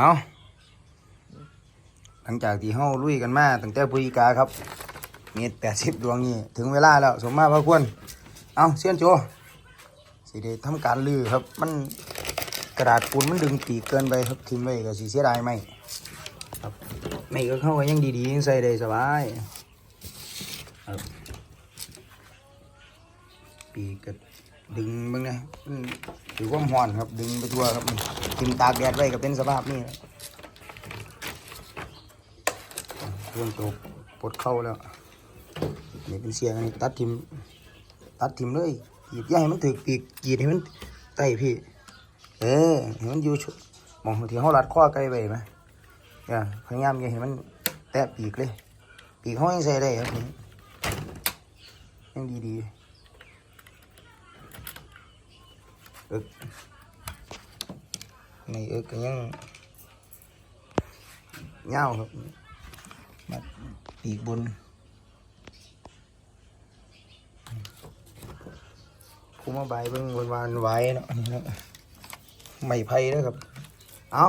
เอาหลังจากที่เฮาลุยกันมาตั้งแต่พฤศจิกาครับเมตรแปดสิบดวงนี้ถึงเวลาแล้วสมมาพระควรเอาเสี้ยนโจสิได้ทำการลือครับ มันกระดาษปูนมันดึงปีกเกินไปครับทิ้งไว้ก็สิเสียดายไหมครับไม่ก็เข้าไว้ยังดีๆยังใส่ได้สบายปีกก็ ดึงเบ้างนะถือความห่อนครับ ดึงไปทั่วครับทิมตากแดดไว้ก็เป็นสภาพนี้ครับเรื่องตกปวดเข้าแล้วนี่เป็นเสียงอันนี้ตัดทิมตัดทิมเลยกรีดย่าให้มันถึกปีกกรีดให้มันไต่พี่ เออให้มันอยู่มองที่เขารัดข้อไกลไปไหมเนี่ยพยายามอย่าให้มันแตะปีกเลย ปีกเขายังใส่ได้ครับนี่ยังดีดีๆเอึกในเอึกก็ยังเงาครับมาปีกบนผมมาใบเบิ่งวันวานไว้เนาะนี่ไม่ไผ่นะครับ เอา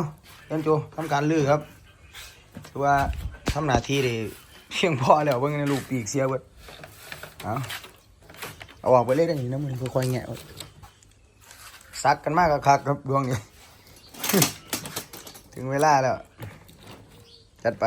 เอ็นโจทำการลื้อครับถือว่าทำหน้าที่ได้เพียงพอแล้วเบิ่งในลูกปีกเสียเบิดเอาเอาออกไปเลยได้นี่นะมันค่อยๆแงะ ซักกันมากกับคักครับดวงนี้ ถึงเวลาแล้ว จัดไป